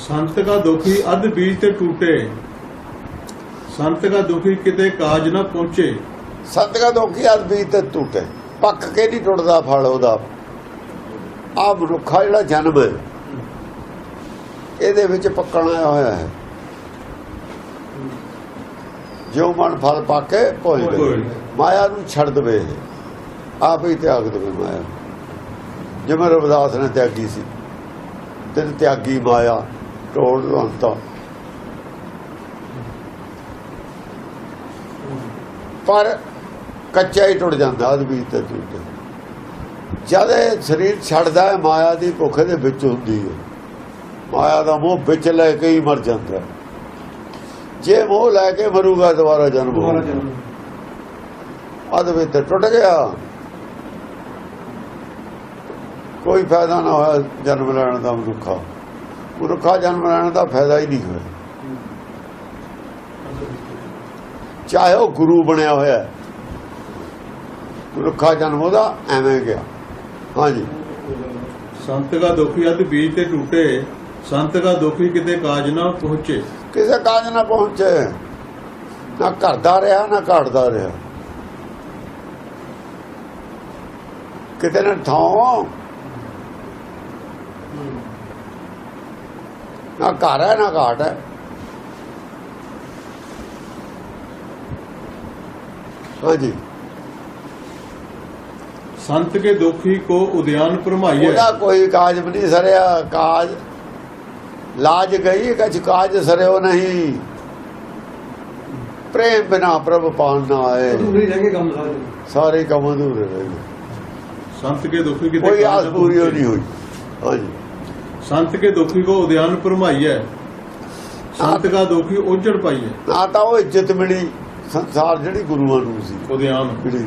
ਸੰਤ ਕਾ ਦੁਖੀ ਅਧ ਬੀਜ ਤੇ ਟੂਟੇ। ਸੰਤ ਕਾ ਦੁਖੀ ਕਿਤੇ ਕਾਜ ਨਾ ਪਹੁੰਚੇ। ਸੰਤ ਕਾ ਦੁਖੀ ਆਦ ਵੀ ਤੇ ਟੁੱਟੇ। ਪੱਕ ਕੇ ਨਹੀਂ ਟੁੱਟਦਾ ਫਲ ਉਹਦਾ? ਆ ਮਨੁੱਖਾ ਜਿਹੜਾ ਜਨਮ ਹੈ ਇਹਦੇ ਵਿੱਚ ਪੱਕਣ ਆਇਆ ਹੋਇਆ ਹੈ। ਜੋ ਮਨ ਫਲ ਪਾ ਕੇ ਭੋਜ ਭੋਜ। ਮਾਇਆ ਨੂੰ ਛੱਡ ਦਵੇ। ਆਪ ਹੀ ਤਿਆਗ ਦਵੇ ਮਾਇਆ ਜਿਵੇਂ ਰਵਿਦਾਸ ਨੇ ਤਿਆਗੀ ਸੀ। ਤਿਨ ਤਿਆਗੀ ਮਾਇਆ। ਟੋੜ ਰੰਤਾ ਪਰ ਕੱਚਾ ਹੀ ਟੁੱਟ ਜਾਂਦਾ ਅਦਬੀ ਤੇ ਟੁੱਟ ਜਦ। ਇਹ ਸਰੀਰ ਛੱਡਦਾ ਹੈ ਮਾਇਆ ਦੀ ਭੁੱਖ ਦੇ ਵਿੱਚ ਹੁੰਦੀ ਹੈ। ਮਾਇਆ ਦਾ ਮੋਹ ਵਿੱਚ ਲੈ ਕੇ ਹੀ ਮਰ ਜਾਂਦਾ। ਜੇ ਮੋਹ ਲੈ ਕੇ ਮਰੂਗਾ ਦੁਬਾਰਾ ਜਨਮ ਦੁਬਾਰਾ ਹੋਊਗਾ। ਜਨਮ ਅਦਬੀ ਤੇ ਟੁੱਟ ਗਿਆ। ਕੋਈ ਫਾਇਦਾ ਨਾ ਹੋਇਆ ਜਨਮ ਲੈਣ ਦਾ ਮਨੁੱਖਾ। ਮਨੁੱਖਾ ਜਨਮ ਲੈਣ ਦਾ ਫਾਇਦਾ ਹੀ ਨਹੀਂ ਹੋਇਆ। ਚਾਹੇ ਉਹ ਗੁਰੂ ਬਣਿਆ ਹੋਇਆ। ਮਨੁੱਖਾ ਜਨਮ ਉਹਦਾ ਐਵੇਂ ਗਿਆ। ਹਾਂਜੀ। ਸੰਤ ਕਾ ਦੁਖੀ ਅਧ ਬੀਜ ਤੇ ਟੂਟੇ ਸੰਤ ਕਾ ਦੁਖੀ ਕਿਤੇ ਕਾਜ ਨਾ ਪਹੁੰਚੇ। ਕਿਸੇ ਕਾਜ ਨਾ ਪਹੁੰਚੇ। ਨਾ ਘਰਦਾ ਰਿਹਾ ਨਾ ਘਾਟਦਾ ਰਿਹਾ। ਕਿਤੇ ਨਾ ਥਾਂ ਨਾ ਘਰ ਹੈ ਨਾ ਘਾਟ ਹੈ। ਹਾਂਜੀ। ਸੰਤ ਕੇ ਦੁਖੀ ਕੋ ਉਦਿਆਨ ਭਰਮਾਈਏ ਉਹਦਾ ਕੋਈ ਕਾਜ ਵੀ ਨਹੀਂ ਸਰਿਆ ਕਾਜ ਲਾਜ ਗਈ ਕਛ ਕਾਜ ਸਰਿਓ ਨਹੀਂ। ਪ੍ਰੇਮ ਬਿਨਾ ਪ੍ਰਭ ਪਾਣ ਨਾ ਆਏ। ਸਾਰੇ? ਸਾਰੇ ਕੰਮ ਅਧੂਰੇ ਰਹਿ ਗਏ। ਸੰਤ ਕੇ ਦੁਖੀ ਕਿਤੇ ਕੋਈ ਆਸ ਪੂਰੀ। ਨਹੀਂ ਹੋਈ। ਹਾਂਜੀ। ਸੰਤ ਕੇ ਦੁਖੀ ਕੋ ਉਦਿਆਨ ਭਰਮਾਈਏ ਸੰਤ ਕਾ ਦੁਖੀ ਉਜੜ ਪਾਈਏ ਨਾ ਤਾਂ ਉਹ ਇੱਜ਼ਤ ਮਿਲੀ ਸੰਸਾਰ ਜਿਹੜੀ ਗੁਰੂਆਂ ਨੂੰ ਸੀ। ਉਦਿਆਨ। ਮਿਲੀ।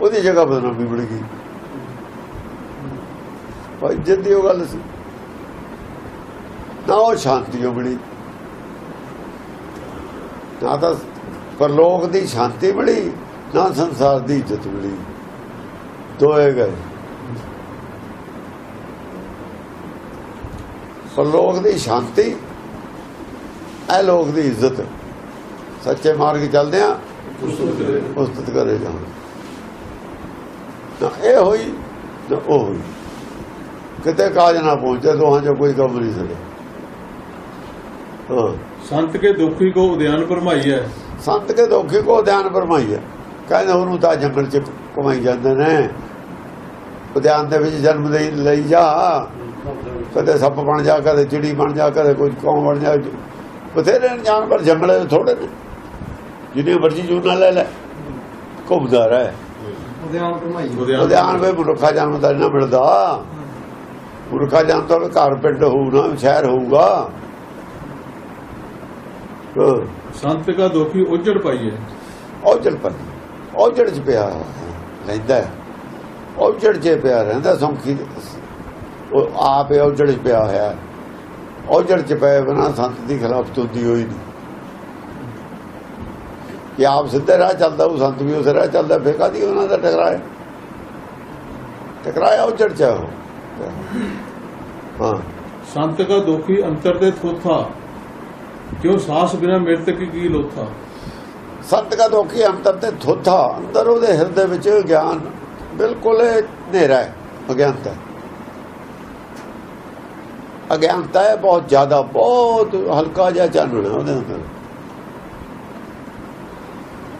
ਉਹਦੀ ਜਗ੍ਹਾ ਬਦਨਾਮੀ ਮਿਲ ਗਈ। ਭਾਈ ਇੱਜ਼ਤ ਦੀ ਉਹ ਗੱਲ ਸੀ। ਨਾ ਉਹ ਸ਼ਾਂਤੀ ਉਹ ਮਿਲੀ। ਨਾ ਤਾਂ ਪਰਲੋਕ ਦੀ ਸ਼ਾਂਤੀ ਮਿਲੀ ਨਾ ਸੰਸਾਰ ਦੀ ਇੱਜ਼ਤ ਮਿਲੀ। ਦੋਏ ਗਏ। ਪਰਲੋਕ ਦੀ ਸ਼ਾਂਤੀ ਇਹ ਲੋਕ ਦੀ ਇੱਜ਼ਤ। ਸੱਚੇ ਮਾਰਗ ਚੱਲਦੇ ਆ ਉਸਤਤ ਕਰੇ ਜਾਣ। ਨਾ ਇਹ ਹੋਈ ਨਾ ਉਹ ਹੋਈ। ਕਿਤੇ ਕਾਜ ਨਾ ਪਹੁੰਚੇ ਦੋਹਾਂ ਚੋਂ ਕੋਈ ਕੰਮ ਨਹੀਂ ਸਕੇ ਹਾਂ। ਸੰਤ ਕੇ ਦੁਖੀ ਕੋ ਉਦਿਆਨ ਭਰਮਾਈਏ ਸੰਤ ਕੇ ਦੋਖੀ ਕੋ ਧਿਆਨ ਫਰਮਾਈਏ ਕਹਿੰਦੇ ਉਹਨੂੰ ਤਾਂ ਜੰਗਲ ਚ ਕਮਾਈ ਜਾਂਦੇ ਨੇ। ਉਦਿਆਨ ਦੇ ਵਿੱਚ ਜਨਮ ਲਈ ਲਈ ਜਾ। ਕਦੇ ਸੱਪ ਬਣ ਜਾ ਕਦੇ ਚਿੜੀ ਬਣ ਜਾ ਕਦੇ ਕੋਈ ਕੌਂ ਬਣ ਜਾ। ਬਥੇਰੇ ਜਾਨਵਰ ਜੰਗਲੇ ਦੇ ਥੋੜੇ ਨੇ। ਜਿੰਨੇ ਮਰਜ਼ੀ ਜੂਨਾ ਲੈ ਲੈ। ਘੁੰਮਦਾ ਰਹੇ। ਉਦਿਆਨ ਕਮਾਈ ਉਦਿਆਨ ਵੇ ਨਾ ਮਿਲਦਾ। ਮਨੁੱਖਾ ਜਨਮ ਤਾਂ ਘਰ ਪਿੰਡ ਹੋਊ ਨਾ ਸ਼ਹਿਰ ਹੋਊਗਾ। ਸੰਤ ਕਾ ਦੁਖੀ ਉਜੜ ਪਾਈਏ ਔਜੜ ਪਰ ਔਜੜ ਚ ਪਿਆ ਰਹਿੰਦਾ। ਔਜੜ ਚ ਪਿਆ ਰਹਿੰਦਾ ਸੌਂਖੀ ਉਹ ਆਪ ਹੀ ਔਜੜ ਚ ਪਿਆ ਹੋਇਆ ਹੈ। ਔਜੜ ਚ ਪਏ ਬਣਾ ਸੰਤ ਦੀ ਖਿਲਾਫਤ ਹੁੰਦੀ ਹੋਈ ਨਹੀਂ ਕਿ ਆਪ ਸਿੱਧੇ ਰਾਹ ਚੱਲਦਾ ਉਹ ਸੰਤ ਵੀ ਉਸ ਰਾਹ ਚੱਲਦਾ ਫੇਕਾ ਦੀ ਉਹਨਾਂ ਦਾ ਟਕਰਾਇਆ ਟਕਰਾਇਆ ਔਜੜ ਚ। ਹਾਂ ਸੰਤ ਕਾ ਦੁਖੀ ਅੰਤਰ ਤੇ ਥੋਥਾ ਕਿਉ ਸਾਸ ਬਿਨਾ ਮ੍ਰਿਤਕ ਕੀ ਲੋਥਾ ਸੰਤ ਕਾ ਦੋਖੀ ਅੰਤਰ ਤੇ ਥੋਥਾ ਅੰਦਰ ਉਹਦੇ ਹਿਰਦੇ ਵਿੱਚ ਗਿਆਨ ਬਿਲਕੁਲ ਹਨੇਰਾ ਹੈ ਅਗਿਆਨਤਾ ਹੈ। ਅਗਿਆਨਤਾ ਹੈ ਬਹੁਤ ਜ਼ਿਆਦਾ ਬਹੁਤ ਹਲਕਾ ਜਿਹਾ ਚਾਨਣਾ ਉਹਦੇ ਅੰਦਰ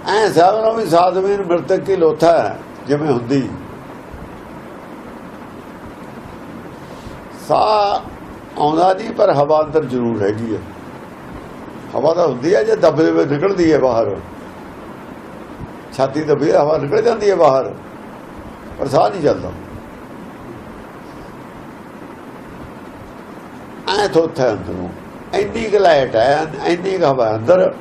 ਐ ਸਾਹਮਣੇ ਵੀ ਸਾਧਵੀਨ ਮਰਤਕ ਕੀ ਲੋਥਾ ਹੈ ਜਿਵੇਂ ਹੁੰਦੀ। ਸਾ ਆਉਂਦਾ ਨਹੀਂ ਪਰ ਹਵਾ ਅੰਦਰ ਜ਼ਰੂਰ ਹੈਗੀ ਹੈ। ਹਵਾ ਤਾਂ ਹੁੰਦੀ ਹੈ ਜੇ ਦੱਬੇ ਵਿੱਚ ਨਿਕਲਦੀ ਹੈ ਬਾਹਰ। ਛਾਤੀ ਦੱਬੀ ਹੈ, ਹਵਾ ਨਿਕਲ ਜਾਂਦੀ ਹੈ ਬਾਹਰ। ਪਰ ਸਾਹ ਨਹੀਂ ਚੱਲਦਾ। ਐ ਥੋਥ ਅੰਦਰੋਂ। ਇੰਨੀ ਕੁ ਲਾਈਟ ਹੈ ਕੁ ਹਵਾ ਅੰਦਰ।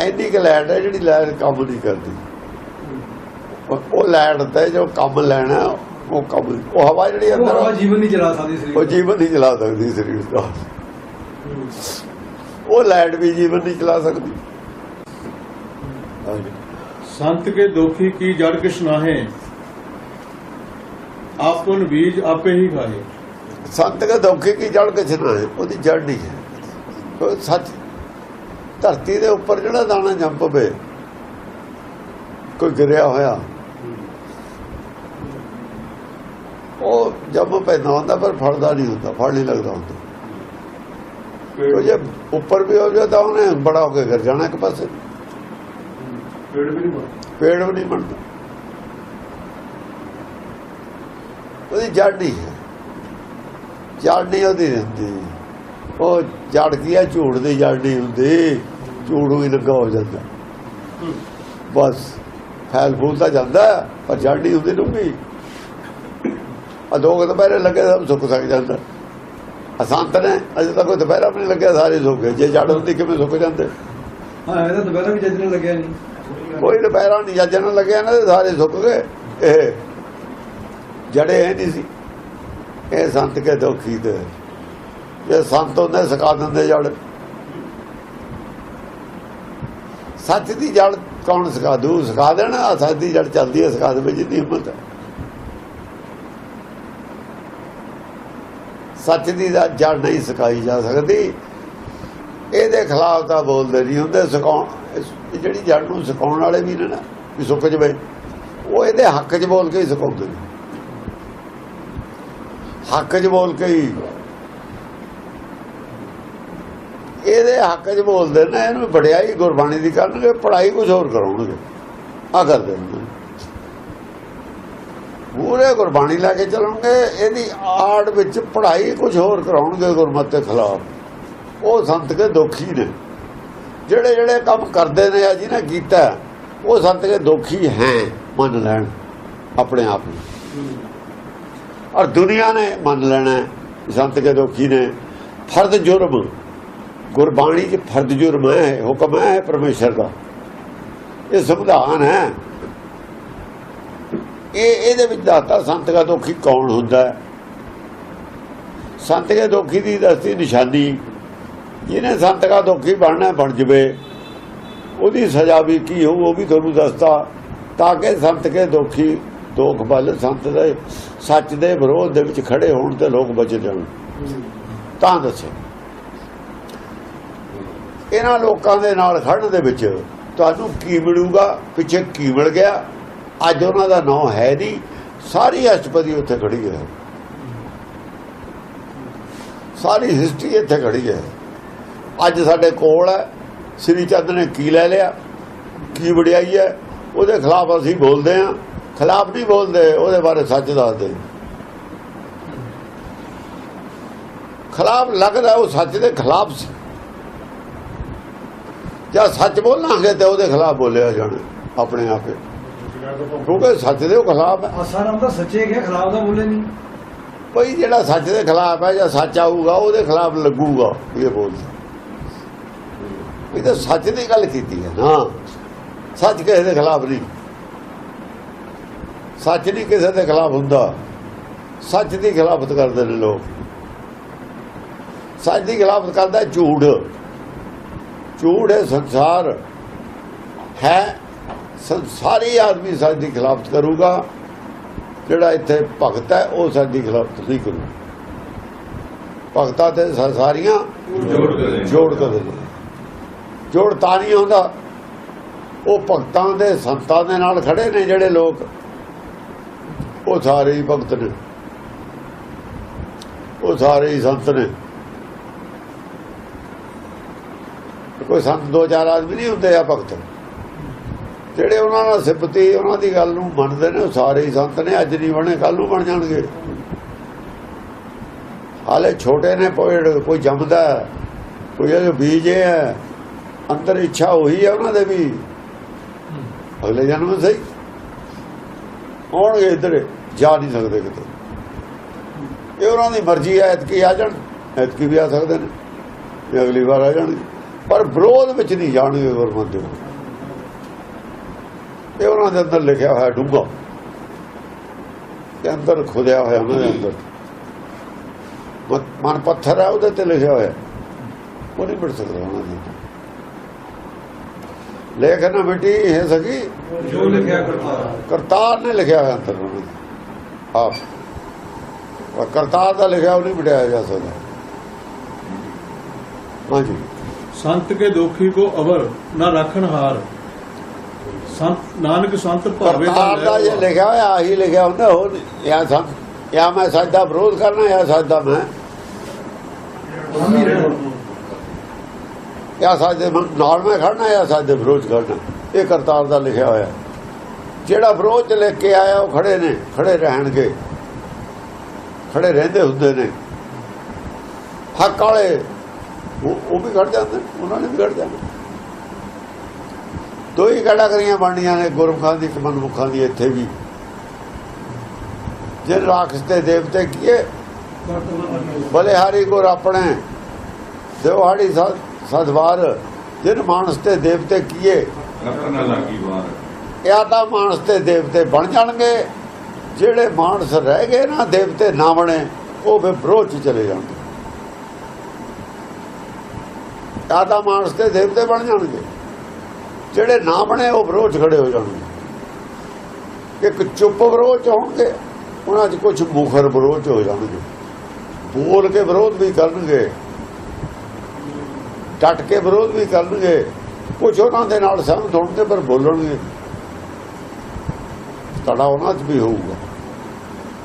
ਇੰਨੀ ਕੁ ਲਾਈਟ ਹੈ ਜਿਹੜੀ ਲਾਈਟ ਕੰਮ ਨਹੀਂ ਕਰਦੀ। ਉਹ- ਲਾਈਟ ਤੇ ਜੋ ਕੰਮ ਲੈਣਾ ਉਹ ਕੰਮ ਉਹ ਹਵਾ ਜਿਹੜੀ ਉਹ ਅੰਦਰ ਜੀਵਨ ਨਹੀਂ ਚਲਾ ਸਕਦੀ ਸਰੀਰ ਉਹ ਜੀਵਨ ਨਹੀਂ ਚਲਾ ਸਕਦੀ ਸਰੀਰ ਦਾ ਉਹ ਲਾਈਟ ਵੀ ਜੀਵਨ ਨਹੀਂ ਚਲਾ ਸਕਦੀ। ਸੰਤ ਕੇ ਦੁਖੀ ਕੀ ਜੜ ਕਿਛ ਨਾਹੇ ਆਪਨ ਬੀਜ ਆਪੇ ਹੀ ਖਾਏ ਸੰਤ ਕੇ ਧੋਖੇ ਕੀ ਜੜ ਕਿਛ ਨਾ ਹੈ ਉਹਦੀ ਜੜ ਨਹੀਂ ਹੈ। ਸੱਚ। ਧਰਤੀ ਦੇ ਉੱਪਰ ਜਿਹੜਾ ਦਾਣਾ ਜੰਮ ਪਵੇ ਕੋਈ ਗਿਰਿਆ ਹੋਇਆ ਉਹ ਜੰਮ ਪੈਦਾ ਹੁੰਦਾ ਪਰ ਫਲਦਾ ਨਹੀਂ ਹੁੰਦਾ ਫਲ ਨਹੀਂ ਲੱਗਦਾ ਹੁੰਦਾ। ਉਹ ਜੇ ਉੱਪਰ ਵੀ ਹੋ ਜਾਏ ਤਾਂ ਉਹਨੇ ਬੜਾ ਹੋ ਕੇ ਗਿਰ ਜਾਣਾ ਇੱਕ ਪਾਸੇ। ਪੇੜ ਵੀ ਨਹੀਂ ਪੇੜ ਵੀ ਨਹੀਂ ਬਣਦਾ। ਉਹਦੀ ਜੜ ਨਹੀਂ ਹੈ। ਜੜ ਨਹੀਂ ਉਹਦੀ ਹੁੰਦੀ। ਉਹ ਜੜ ਕੀ ਹੈ ਝੂੜ ਦੀ ਜੜ ਨਹੀਂ ਹੁੰਦੀ। ਝੂੜ ਹੀ ਲੱਗਾ ਹੋ ਜਾਂਦਾ। ਬਸ ਫੈਲ ਫੂਲ ਤਾਂ ਜਾਂਦਾ ਪਰ ਜੜ ਨਹੀਂ ਹੁੰਦੀ ਡੂੰਗੀ ਆ ਦੋ ਕੁ ਦੁਪਹਿਰੇ ਲੱਗੇ ਸਭ ਸੁੱਕ ਸਕ ਜਾਂਦਾ। ਅਸੰਤ ਨੇ ਅਜੇ ਤੱਕ ਕੋਈ ਦੁਪਹਿਰਾ ਵੀ ਨਹੀਂ ਲੱਗਿਆ ਸਾਰੇ ਸੁੱਕ ਗਏ। ਜੇ ਜੜ ਹੁੰਦੀ ਕਿਵੇਂ ਸੁੱਕ ਜਾਂਦੇ? ਹਾਂ ਇਹਦਾ ਦੁਬਾਰਾ ਵੀ ਜੱਜ ਨੇ ਲੱਗਿਆ ਨਹੀਂ। ਕੋਈ ਦੁਪਹਿਰਾ ਨਹੀਂ ਜੱਜਣ ਨੂੰ ਲੱਗਿਆ ਨਾ ਸਾਰੇ ਸੁੱਕ ਗਏ। ਇਹ ਜੜੇ ਹੈ ਨਹੀਂ ਸੀ। ਇਹ ਸੰਤ ਕੇ ਦੁਖੀ ਤੇ। ਜੇ ਸੰਤ ਹੁੰਦੇ ਸਕਾ ਦਿੰਦੇ ਜੜ ਸੱਚ ਦੀ ਜੜ ਕੌਣ ਸਕਾ ਦੂ? ਸਕਾ ਦੇਣਾ ਸੱਚ ਦੀ ਜੜ ਚੱਲਦੀ ਹੈ ਸਕਾ ਦੇ ਜਿੰਨੀ ਹਿੰਮਤ। ਹੈ ਸੱਚ ਦੀ ਜੜ ਨਹੀਂ ਸਕਾਈ ਜਾ ਸਕਦੀ। ਇਹਦੇ ਖਿਲਾਫ ਤਾਂ ਬੋਲਦੇ ਨਹੀਂ ਹੁੰਦੇ ਸਕਾਉਣ ਜਿਹੜੀ ਜੜ ਨੂੰ ਸਕਾਉਣ ਵਾਲੇ ਵੀ ਨੇ ਨਾ, ਵੀ ਸੁੱਕ ਜਵੇ ਉਹ ਇਹਦੇ ਹੱਕ 'ਚ ਬੋਲ ਕੇ ਹੀ ਸਕਾਉਂਦੇ ਨੇ। ਹੱਕ 'ਚ ਬੋਲ ਕੇ ਹੀ। ਇਹਦੇ ਹੱਕ 'ਚ ਬੋਲਦੇ ਨੇ, ਇਹਨੂੰ ਵਡਿਆਈ ਗੁਰਬਾਣੀ ਦੀ ਕਰਨਗੇ, ਪੜ੍ਹਾਈ ਕੁਝ ਹੋਰ ਕਰਾਉਣਗੇ। ਆ ਕਰਦੇ ਨੇ। ਪੂਰੇ ਗੁਰਬਾਣੀ ਲੈ ਕੇ ਚੱਲਣਗੇ, ਇਹਦੀ ਆੜ ਵਿੱਚ ਪੜ੍ਹਾਈ ਕੁਝ ਹੋਰ ਕਰਾਉਣਗੇ ਗੁਰਮਤਿ ਦੇ ਖਿਲਾਫ। ਉਹ ਸੰਤ ਕੇ ਦੁਖੀ ਨੇ। ਜਿਹੜੇ ਜਿਹੜੇ ਕੰਮ ਕਰਦੇ ਨੇ ਅਜੀ ਨਾ ਕੀਤਾ, ਉਹ ਸੰਤ ਕੇ ਦੁਖੀ ਹੈ, ਮੰਨ ਲੈਣ, ਆਪਣੇ ਆਪ ਨੂੰ। ਔਰ ਦੁਨੀਆ ਨੇ ਮੰਨ ਲੈਣਾ ਸੰਤ ਕੇ ਦੋਖੀ ਨੇ? ਫਰਦ ਜੁਰਮ, ਗੁਰਬਾਣੀ 'ਚ ਫਰਦ ਜੁਰਮ ਹੈ, ਹੁਕਮ ਹੈ ਪਰਮੇਸ਼ਰ ਦਾ। ਇਹ ਸੰਵਿਧਾਨ ਹੈ। ਇਹ, ਇਹਦੇ ਵਿੱਚ ਦੱਸਤਾ ਸੰਤ ਦਾ ਦੁਖੀ ਕੌਣ ਹੁੰਦਾ ਸੰਤ ਕੇ ਦੋਖੀ ਦੀ ਦੱਸੀ ਨਿਸ਼ਾਨੀ, ਜਿਹਨੇ ਸੰਤ ਦਾ ਦੋਖੀ ਬਣਨਾ ਬਣ ਜਵੇ, ਉਹਦੀ ਸਜ਼ਾ ਵੀ ਕੀ ਹੋਊ, ਉਹ ਵੀ ਤੁਹਾਨੂੰ ਦੱਸਤਾ, ਤਾਂ ਕਿ ਸੰਤ ਕੇ ਦੋਖੀ ਦੋਖ ਬਲ ਸੰਤ ਦੇ, ਸੱਚ ਦੇ ਵਿਰੋਧ ਦੇ ਵਿੱਚ ਖੜੇ ਹੋਣ ਤੇ ਲੋਕ ਬਚ ਜਾਣ ਤਾਂ ਦੱਸੇ। ਇਹਨਾਂ ਲੋਕਾਂ ਦੇ ਨਾਲ ਖੜਨ ਦੇ ਵਿੱਚ ਤੁਹਾਨੂੰ ਕੀ ਮਿਲੂਗਾ? ਪਿੱਛੇ ਕੀ ਮਿਲ ਗਿਆ? ਅੱਜ ਉਹਨਾਂ ਦਾ ਨਾਂ ਹੈ ਨਹੀਂ। ਸਾਰੀ ਅਸ਼ਟਪਦੀ ਉੱਥੇ ਖੜੀ ਹੈ। ਸਾਰੀ ਹਿਸਟਰੀ ਇੱਥੇ ਖੜੀ ਹੈ। ਅੱਜ ਸਾਡੇ ਕੋਲ ਹੈ। ਸ੍ਰੀ ਚੰਦ ਨੇ ਕੀ ਲੈ ਲਿਆ? ਕੀ ਵਡਿਆਈ ਹੈ? ਉਹਦੇ ਖਿਲਾਫ ਅਸੀਂ ਬੋਲਦੇ ਹਾਂ। ਖਿਲਾਫ ਨਹੀਂ ਬੋਲਦੇ ਉਹਦੇ ਬਾਰੇ ਸੱਚ ਦੱਸਦੇ। ਖਿਲਾਫ ਲੱਗਦਾ ਉਹ ਸੱਚ ਦੇ ਖਿਲਾਫ ਸੀ। ਜਾਂ ਸੱਚ ਬੋਲਾਂਗੇ ਤੇ ਉਹਦੇ ਖਿਲਾਫ ਬੋਲਿਆ ਜਾਣਾ ਆਪਣੇ ਆਪੇ। ਕਿਉਂਕਿ ਸੱਚ ਦੇ ਉਹ ਖਿਲਾਫ ਹੈ। ਆਸਾ ਨਾਮ ਤਾਂ ਸੱਚੇ ਗਿਆ ਖਰਾਬ ਦਾ ਬੋਲੇ ਨਹੀਂ। ਕੋਈ ਜਿਹੜਾ ਸੱਚ ਦੇ ਖਿਲਾਫ ਹੈ ਜਾਂ ਸੱਚ ਆਊਗਾ ਉਹਦੇ ਖਿਲਾਫ ਲੱਗੂਗਾ ਇਹ ਬੋਲਦਾ। ਇਹ ਤਾਂ ਸੱਚ ਦੀ ਗੱਲ ਕੀਤੀ ਹੈ ਨਾ। ਸੱਚ ਕਿਸੇ ਦੇ ਖਿਲਾਫ ਨਹੀਂ। ਸੱਚ ਨਹੀਂ ਕਿਸੇ ਦੇ ਖਿਲਾਫ ਹੁੰਦਾ। ਸੱਚ ਦੀ ਖਿਲਾਫਤ ਕਰਦੇ ਨੇ ਲੋਕ। ਸੱਚ ਦੀ ਖਿਲਾਫਤ ਕਰਦਾ ਝੂਠ। ਝੂਠ ਹੈ ਸੰਸਾਰ ਹੈ। ਸੰਸਾਰੀ ਆਦਮੀ ਸੱਚ ਦੀ ਖਿਲਾਫਤ ਕਰੂਗਾ। ਜਿਹੜਾ ਇੱਥੇ ਭਗਤ ਹੈ ਉਹ ਸੱਚ ਦੀ ਖਿਲਾਫਤ ਨਹੀਂ ਕਰੂ ਭਗਤਾਂ ਤੇ ਸਾਰੀਆਂ ਜੋੜ ਕੇ ਜੋੜ ਕੇ ਦੇ ਜੋੜ ਤਾਂ ਨਹੀਂ ਹੁੰਦਾ ਉਹ ਭਗਤਾਂ ਦੇ ਸੰਤਾਂ ਦੇ ਨਾਲ ਖੜੇ ਨੇ ਜਿਹੜੇ ਲੋਕ। ਉਹ ਸਾਰੇ ਹੀ ਭਗਤ ਨੇ। ਉਹ ਸਾਰੇ ਹੀ ਸੰਤ ਨੇ। ਕੋਈ ਸੰਤ ਦੋ ਚਾਰ ਆਦਮੀ ਨਹੀਂ ਹੁੰਦੇ ਆ ਭਗਤ। ਜਿਹੜੇ ਉਹਨਾਂ ਨਾਲ ਸਿਫਤੀ ਉਹਨਾਂ ਦੀ ਗੱਲ ਨੂੰ ਮੰਨਦੇ ਨੇ, ਉਹ ਸਾਰੇ ਹੀ ਸੰਤ ਨੇ। ਅੱਜ ਨਹੀਂ ਬਣੇ ਕੱਲ ਨੂੰ ਬਣ ਜਾਣਗੇ। ਹਾਲੇ ਛੋਟੇ ਨੇ ਪੋਇੜ ਕੋਈ ਜੰਮਦਾ ਕੋਈ ਇਹ ਬੀਜ ਹੈ। ਅੰਦਰ ਇੱਛਾ ਹੋਈ ਹੈ ਉਹਨਾਂ ਦੇ ਵੀ। ਅਗਲੇ ਜਨਮ ਸਹੀ। ਆਉਣਗੇ ਇਧਰੇ। ਜਾ ਨਹੀਂ ਸਕਦੇ ਕਿਤੇ। ਇਹ ਉਹਨਾਂ ਦੀ ਮਰਜ਼ੀ ਹੈ ਐਤਕੀ ਆ ਜਾਣ ਐਤਕੀ ਵੀ ਆ ਸਕਦੇ ਨੇ। ਤੇ ਅਗਲੀ ਵਾਰ ਆ ਜਾਣਗੇ। ਪਰ ਵਿਰੋਧ ਵਿੱਚ ਨਹੀਂ ਜਾਣਗੇ ਗੁਰਮਤਿ ਦੇ ਇਹ ਉਹਨਾਂ ਦੇ ਅੰਦਰ ਲਿਖਿਆ ਹੋਇਆ ਡੂੰਘਾ। ਤੇ ਅੰਦਰ ਖੁਦਿਆ ਹੋਇਆ ਉਹਨਾਂ ਦੇ ਅੰਦਰ। ਮਨ ਪੱਥਰ ਹੈ ਉਹਦੇ ਤੇ ਲਿਖਿਆ ਹੋਇਆ। ਉਹ ਨਹੀਂ ਮਿਟ ਸਕਦਾ ਉਹਨਾਂ ਦੇ ਲੇਖ ਨਾ ਮਿਟੀ ਹੈ ਸਕੀ ਜੋ ਲਿਖਿਆ ਕਰਤਾ ਕਰਤਾਰ ਨੇ ਲਿਖਿਆ ਹੋਇਆ ਅੰਦਰ ਉਹਨਾਂ ਦੇ। ਆਪ ਕਰਤਾਰ ਦਾ ਲਿਖਿਆ ਉਹ ਨਹੀਂ ਮਿਟਾਇਆ ਜਾ ਸਕਦਾ ਹਾਂਜੀ। ਸੰਤ ਕੇ ਦੋਖੀ ਕੋ ਅਵਰ ਨਾ ਰੱਖਣ ਹਾਰ। ਸੰਤ ਨਾਨਕ ਸੰਤ ਭਾਵੇ ਕਰਤਾਰ ਦਾ ਜੇ ਲਿਖਿਆ ਹੋਇਆ ਆਹੀ ਲਿਖਿਆ ਹੁੰਦਾ ਹੋਰ ਜਾਂ ਸਭ ਜਾਂ ਮੈਂ ਸੱਚ ਦਾ ਵਿਰੋਧ ਕਰਨਾ ਸੱਚ ਦਾ ਮੈਂ। ਸੱਚ ਦੇ ਨਾਲ ਮੈਂ ਖੜਨਾ ਸੱਚ ਦੇ ਵਿਰੋਧ ਕਰਨਾ। ਇਹ ਕਰਤਾਰ ਦਾ ਲਿਖਿਆ ਹੋਇਆ। ਜਿਹੜਾ ਵਿਰੋਧ ਚ ਲੈ ਕੇ ਆਇਆ, ਉਹ ਖੜੇ ਨੇ, ਖੜੇ ਰਹਿਣਗੇ। ਖੜੇ ਰਹਿੰਦੇ ਹੁੰਦੇ ਨੇ। ਹੱਕ ਵਾਲੇ, ਉਹ ਵੀ ਖੜ ਜਾਂਦੇ, ਉਹਨਾਂ ਨੇ ਵੀ ਖੜ ਜਾਣਾ ਦੋ ਹੀ ਕਰੀਆਂ ਬਣਨੀਆਂ ਨੇ, ਗੁਰਮੁਖਾਂ ਦੀ ਤੇ ਮਨਮੁਖਾਂ ਦੀ, ਇੱਥੇ ਵੀ। ਜੇ ਰਾਖਸ ਤੇ ਦੇਵਤੇ ਕੀਏ, ਬਲਿਹਾਰੀ ਗੁਰ ਆਪਣੇ ਦਿਵਹਾੜੀ ਸਦਵਾਰ। ਜਿਨ ਮਾਨਸ ਤੇ ਦੇਵਤੇ ਕੀਏ ਰੱਖਣ ਲੱਗੀ ਬਾਹਰ ਇਹ ਤਾਂ ਮਾਨਸ ਤੇ ਦੇਵਤੇ ਬਣ ਜਾਣਗੇ। ਜਿਹੜੇ ਮਾਨਸ ਰਹਿ ਗਏ ਨਾ, ਦੇਵਤੇ ਨਾ ਬਣੇ, ਉਹ ਫਿਰ ਵਿਰੋਧ ਚ ਚਲੇ ਜਾਣਗੇ। ਇਹ ਤਾਂ ਮਾਨਸ ਤੇ ਦੇਵਤੇ ਬਣ ਜਾਣਗੇ। ਜਿਹੜੇ ਨਾ ਬਣੇ, ਉਹ ਵਿਰੋਧ ਖੜੇ ਹੋ ਜਾਣਗੇ। ਇੱਕ ਚੁੱਪ ਵਿਰੋਧ ਹੋਣਗੇ, ਉਹਨਾਂ 'ਚ ਕੁਝ ਮੁਖਰ ਵਿਰੋਧ ਹੋ ਜਾਣਗੇ। ਬੋਲ ਕੇ ਵਿਰੋਧ ਵੀ ਕਰਨਗੇ, ਡਟ ਕੇ ਵਿਰੋਧ ਵੀ ਕਰਨਗੇ। ਕੁਝ ਉਹਨਾਂ ਦੇ ਨਾਲ ਸਹਿਮਤ ਹੋਣਗੇ, ਪਰ ਬੋਲਣਗੇ। ਤੜਾ ਉਹਨਾਂ 'ਚ ਵੀ ਹੋਊਗਾ।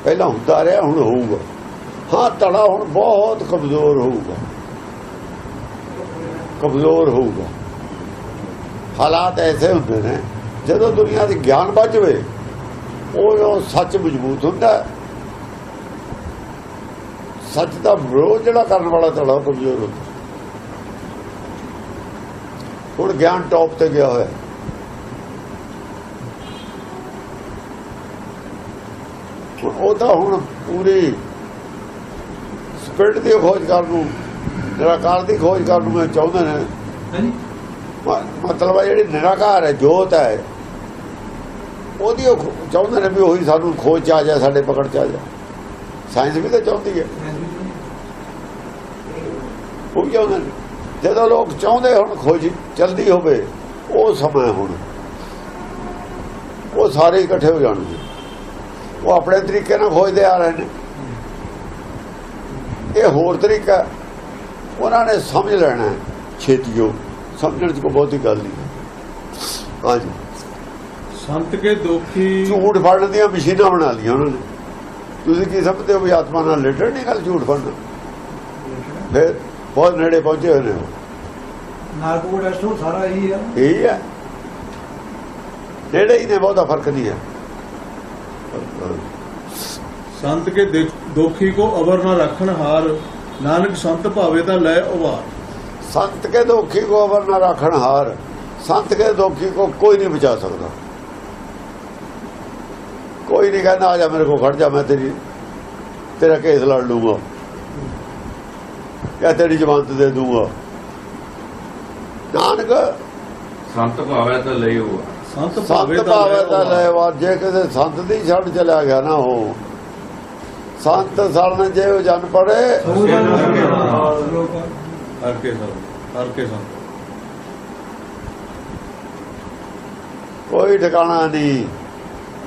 ਪਹਿਲਾਂ ਹੁੰਦਾ ਰਿਹਾ, ਹੁਣ ਹੋਊਗਾ। ਹਾਂ, ਤੜਾ ਹੁਣ ਬਹੁਤ ਕਮਜ਼ੋਰ ਹੋਊਗਾ। ਕਮਜ਼ੋਰ ਹੋਊਗਾ। ਹਾਲਾਤ ਐਸੇ ਹੁੰਦੇ ਨੇ, ਜਦੋਂ ਦੁਨੀਆ ਦੀ ਗਿਆਨ ਵੱਜ ਜਵੇ, ਉਹ ਜੋ ਸੱਚ ਮਜ਼ਬੂਤ ਹੁੰਦਾ ਸੱਚ ਦਾ ਵਿਰੋਧ ਜਿਹੜਾ ਕਰਨ ਵਾਲਾ ਤੜਾ ਉਹ ਕਮਜ਼ੋਰ ਹੁੰਦਾ। ਹੁਣ ਗਿਆਨ ਟੌਪ ਤੇ ਗਿਆ ਹੋਇਆ। ਉਹ ਤਾਂ ਹੁਣ ਪੂਰੀ ਸਪਿਰਟ ਦੀ ਖੋਜ ਕਰਨ ਨੂੰ ਨਿਰਾਕਾਰ ਦੀ ਖੋਜ ਕਰਨ ਨੂੰ ਮੈਂ ਚਾਹੁੰਦੇ ਨੇ ਮਤਲਬ ਹੈ ਜਿਹੜੀ ਨਿਰਾਕਾਰ ਹੈ ਜੋਤ ਹੈ ਉਹਦੀ ਉਹ ਚਾਹੁੰਦੇ ਨੇ ਵੀ ਉਹੀ ਸਾਨੂੰ ਖੋਜ ਚ ਆ ਜਾ ਸਾਡੇ ਪਕੜ ਚ ਆ ਜਾ ਸਾਇੰਸ ਵੀ ਤਾਂ ਚਾਹੁੰਦੀ ਹੈ। ਉਹ ਵੀ ਚਾਹੁੰਦੇ ਨੇ ਜਦੋਂ ਲੋਕ ਚਾਹੁੰਦੇ ਹੁਣ ਖੋਜ ਚਲਦੀ ਹੋਵੇ ਉਹ ਸਮਾਂ ਹੁਣ। ਉਹ ਸਾਰੇ ਇਕੱਠੇ ਹੋ ਜਾਣਗੇ। ਉਹ ਆਪਣੇ ਤਰੀਕੇ ਨਾਲ ਖੋਜਦੇ ਆ ਰਹੇ ਨੇ। ਇਹ ਹੋਰ ਤਰੀਕਾ ਹੈ। ਉਹਨਾਂ ਨੇ ਸਮਝ ਲੈਣਾ ਹੈ ਛੇਤੀਓ ਸਮਝਣ 'ਚ ਕੋਈ ਬਹੁਤੀ ਗੱਲ ਨਹੀਂ। ਹਾਂਜੀ। ਸੰਤ ਕੇ ਦੋਖੀ ਝੂਠ ਫੜਨ ਦੀਆਂ ਮਸ਼ੀਨਾਂ ਬਣਾ ਲਈਆਂ ਉਹਨਾਂ ਨੇ। ਤੁਸੀਂ ਕੀ ਸਮਝਦੇ ਹੋ ਵੀ ਆਤਮਾ ਨਾਲ ਰਿਲੇਟਡ ਨਹੀਂ ਗੱਲ ਝੂਠ ਫੜਨਾ? ਫਿਰ ਬਹੁਤ ਨੇੜੇ ਪਹੁੰਚੇ ਹੋਏ ਨੇ ਉਹ। ਨਾਰਕੋ ਟੈਸਟ ਸਾਰਾ ਇਹੀ ਆ। ਇਹੀ ਹੈ। ਨੇੜੇ ਹੀ ਨੇ ਬਹੁਤਾ ਫ਼ਰਕ ਨਹੀਂ ਹੈ। ਸੰਤ ਕੇ ਦੇ- ਦੋਖੀ ਕੋ ਅਵਰ ਨਾ ਰੱਖਣ ਹਾਰ ਨਾਨਕ ਸੰਤ ਭਾਵੇ ਤਾਂ ਲੈ ਉਵਾਰ। ਸੰਤ ਕੇ ਦੋਖੀ ਕੋ ਅਵਰ ਨਾ ਰੱਖਣ ਹਾਰ ਸੰਤ ਕੇ ਦੋਖੀ ਕੋ ਕੋਈ ਨਹੀਂ ਬਚਾ ਸਕਦਾ। ਕੋਈ ਨਹੀਂ ਕਹਿੰਦਾ ਆ ਜਾ ਮੇਰੇ ਕੋ ਖੜ ਜਾ ਮੈਂ ਤੇਰੀ ਤੇਰਾ ਕੇਸ ਲੜ ਲੂੰਗਾ। ਜਾਂ ਤੇਰੀ ਜ਼ਮਾਨਤ ਦੇ ਦੂੰਗਾ। ਨਾਨਕ ਸੰਤ ਭਾਵੇਂ ਤਾਂ ਲਈ ਉਹ ਸੰਤ ਭਾਵੇ ਸੰਤ ਤਾਂ ਭਾਵੇਂ ਤਾਂ ਉਵਾਰ। ਲੈ ਵਾ ਜੇ ਕਿਸੇ ਸੰਤ ਦੀ ਛੱਡ ਚਲਿਆ ਗਿਆ ਨਾ ਉਹ। ਸੰਤ ਸਰਨ ਜੇ ਉਹ ਜਨ ਪੜੇ। ਹਰ ਕੇ ਸੰਤ ਹਰ ਕੇ ਸੰਤ ਕੋਈ ਠਿਕਾਣਾ ਨਹੀਂ।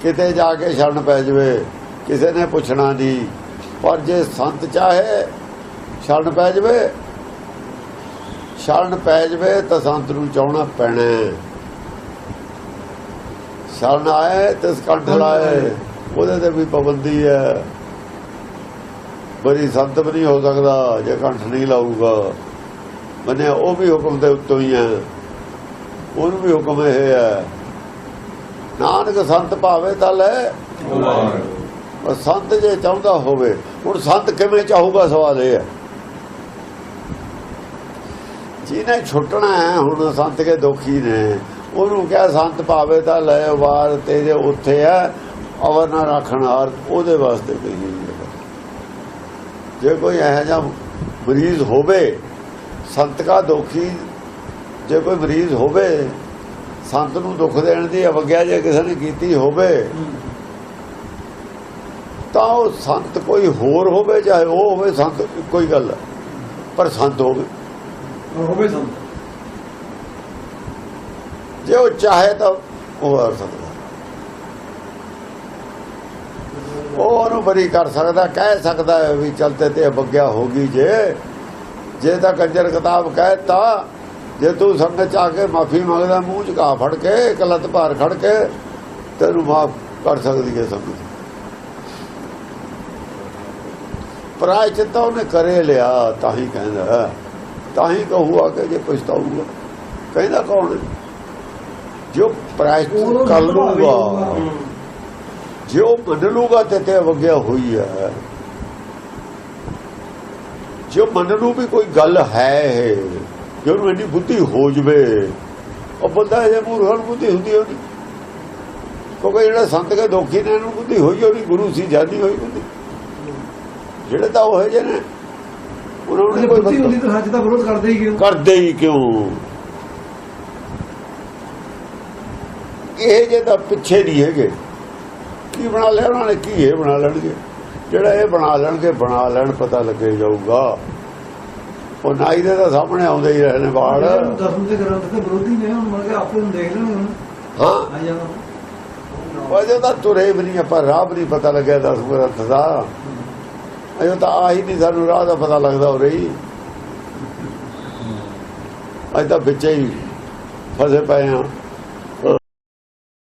ਕਿਤੇ ਜਾ ਕੇ ਸ਼ਰਨ ਪੈ ਜਵੇ। ਕਿਸੇ ਨੇ ਪੁੱਛਣਾ ਨਹੀਂ। ਪਰ ਜੇ ਸੰਤ ਚਾਹੇ ਸ਼ਰਨ ਪੈ ਜਵੇ। ਸ਼ਰਨ ਪੈ ਜਵੇ ਤਾਂ ਸੰਤ ਨੂੰ ਚਾਹਣਾ ਪੈਣਾ। ਸ਼ਰਨ ਆਏ ਤਿਸ ਕੰਠ ਲਾਏ। ਉਹਦੇ ਤੇ ਵੀ ਪਾਬੰਦੀ ਹੈ। ਬੜੀ ਸੰਤ ਵੀ ਨਹੀਂ ਹੋ ਸਕਦਾ ਜੇ ਕੰਠ ਨਹੀਂ ਲਾਊਗਾ। ਮੰਨਿਆ ਉਹ ਵੀ ਹੁਕਮ ਦੇ ਉੱਤੋਂ ਹੀ ਹੈ। ਉਹਨੂੰ ਵੀ ਹੁਕਮ ਇਹ ਹੈ। ਨਾਨਕ ਸੰਤ ਭਾਵੇ ਤਾਂ ਲੈ। ਔਰ ਸੰਤ ਜੇ ਚਾਹੁੰਦਾ ਹੋਵੇ ਹੁਣ ਸੰਤ ਕਿਵੇਂ ਚਾਹੂਗਾ ਸਵਾਲ ਇਹ ਹੈ। ਜਿਹਨੇ ਛੁੱਟਣਾ ਹੈ ਹੁਣ ਸੰਤ ਕੇ ਦੋਖੀ ਨੇ। ਉਹਨੂੰ ਕਿਹਾ, ਸੰਤ ਭਾਵੇ ਤਾਂ ਲੈ ਵਾਰ ਤੇਰੇ ਉੱਥੇ ਹੈ ਅਵਰ ਨਾ ਰੱਖਣ ਹਾਰ, ਉਹਦੇ ਵਾਸਤੇ ਕਹੀ ਜੇ ਕੋਈ ਇਹੋ ਜਿਹਾ ਮਰੀਜ਼ ਹੋਵੇ, ਸੰਤ ਕਾ ਦੋਖੀ ਜੇ ਕੋਈ ਮਰੀਜ਼ ਹੋਵੇ, ਸੰਤ ਨੂੰ ਦੁੱਖ ਦੇਣ ਦੀ ਅਵਗਿਆ ਜੇ ਕਿਸੇ ਨੇ ਕੀਤੀ ਹੋਵੇ, ਤਾਂ ਉਹ ਸੰਤ ਕੋਈ ਹੋਰ ਹੋਵੇ, ਚਾਹੇ ਉਹ ਹੋਵੇ, ਸੰਤ ਕੋਈ ਗੱਲ ਪਰ ਸੰਤ ਹੋਵੇ। ਹੋਵੇ ਸੰਤ। ਜੇ ਉਹ ਚਾਹੇ ਤਾਂ ਉਹ ਕਰ ਸਕਦਾ। ਉਹ ਉਹਨੂੰ ਬਰੀ ਕਰ ਸਕਦਾ, ਕਹਿ ਸਕਦਾ ਵੀ ਚਲਤੇ ਤੇ ਬਗਿਆ ਹੋ ਗਈ ਜੇ। ਜੇ ਤਾਂ ਕੰਜਰ ਕਿਤਾਬ ਕਹਿਤਾ, ਜੇ ਤੂੰ ਸੰਗਤ ਚ ਆ ਕੇ ਮਾਫੀ ਮੰਗਦਾ, ਮੂੰਹ ਚ ਘਾ ਫੜ ਕੇ, ਇੱਕ ਭਾਰ ਖੜ ਕੇ, ਤੈਨੂੰ ਮਾਫ ਕਰ ਸਕਦੀ ਹੈ ਸੰਗਤ ਪ੍ਰਾਇ ਉਹਨੇ ਕਰੇ ਲਿਆ, ਤਾਂ ਹੀ ਕਹਿੰਦਾ। ਤਾਂ ਹੀ ਕਹੂਆ ਕਿ ਜੇ ਪਛਤਾਊਗਾ। ਕਹਿੰਦਾ ਕੌਣ ਹੈ? ਜੋ ਪ੍ਰਾਇ ਉਦੋਂ ਕਰ ਲੂਗਾ। ਜੇ ਉਹ ਮੰਨ ਲੂਗਾ ਤੇ ਤੇ ਵਗਿਆ ਹੋਈ ਹੈ। ਜੋ ਮੰਨ ਲੂ ਵੀ ਕੋਈ ਗੱਲ ਹੈ ਇਹ, ਜੇ ਉਹਨੂੰ ਇੰਨੀ ਬੁੱਧੀ ਹੋ ਜਵੇ ਉਹ ਬੰਦਾ ਜੇ ਮੂਰਖਾਂ ਨੂੰ ਬੁੱਧੀ ਹੁੰਦੀ ਹੋਣੀ ਕਿਉਂਕਿ ਜਿਹੜਾ ਸੰਤ ਕੇ ਦੋਖੀ ਨੇ ਇਹਨੂੰ ਬੁੱਧੀ ਹੋਈ ਹੋਣੀ ਗੁਰੂ ਸੀ ਜਾਨੀ ਹੋਈ ਬੁੱਧੀ। ਜਿਹੜੇ ਤਾਂ ਉਹ ਜਿਹੇ ਨੇ ਉਹਨਾਂ ਨੂੰ ਕੋਈ ਬੁੱਧੀ ਹੁੰਦੀ ਤਾਂ ਸੱਚ ਦਾ ਵਿਰੋਧ ਕਰਦੇ ਹੀ ਕਿਉਂ? ਕਰਦੇ ਹੀ ਕਿਉਂ? ਇਹ ਜੇ ਤਾਂ ਪਿੱਛੇ ਨਹੀਂ ਹੈਗੇ। ਕੀ ਬਣਾ ਲਿਆ ਉਹਨਾਂ ਨੇ ਕੀ ਇਹ ਬਣਾ ਲੈਣਗੇ? ਜਿਹੜਾ ਇਹ ਬਣਾ ਲੈਣਗੇ ਬਣਾ ਲੈਣ ਪਤਾ ਲੱਗੇ ਜਾਊਗਾ। ਉਹ ਨਾਈ ਦੇ ਤਾਂ ਸਾਹਮਣੇ ਆਉਂਦੇ ਹੀ ਰਹੇ ਨੇ ਵਾਲ ਦਸਮ ਦੇ ਗ੍ਰੰਥ ਦੇ ਵਿਰੋਧੀ ਨੇ ਹੁਣ ਕਿ ਆਪੇ ਨੂੰ ਦੇਖ ਹੁਣ। ਹਾਂ। ਉਹ ਜਦੋਂ ਤੁਰੇ ਵੀ ਨਹੀਂ ਆਪਾਂ ਰਾਹ ਵੀ ਨਹੀਂ ਪਤਾ ਲੱਗਿਆ ਦਸ ਗ੍ਰੰਥ ਦਾ। ਅਜੋ ਤਾਂ ਆਹੀ ਨਹੀਂ ਸਾਨੂੰ ਰਾਹ ਦਾ ਪਤਾ ਲੱਗਦਾ ਹੋ। ਰਹੀ ਅੱਜ ਤਾਂ ਵਿੱਚੇ ਹੀ ਫਸੇ ਪਏ ਆ।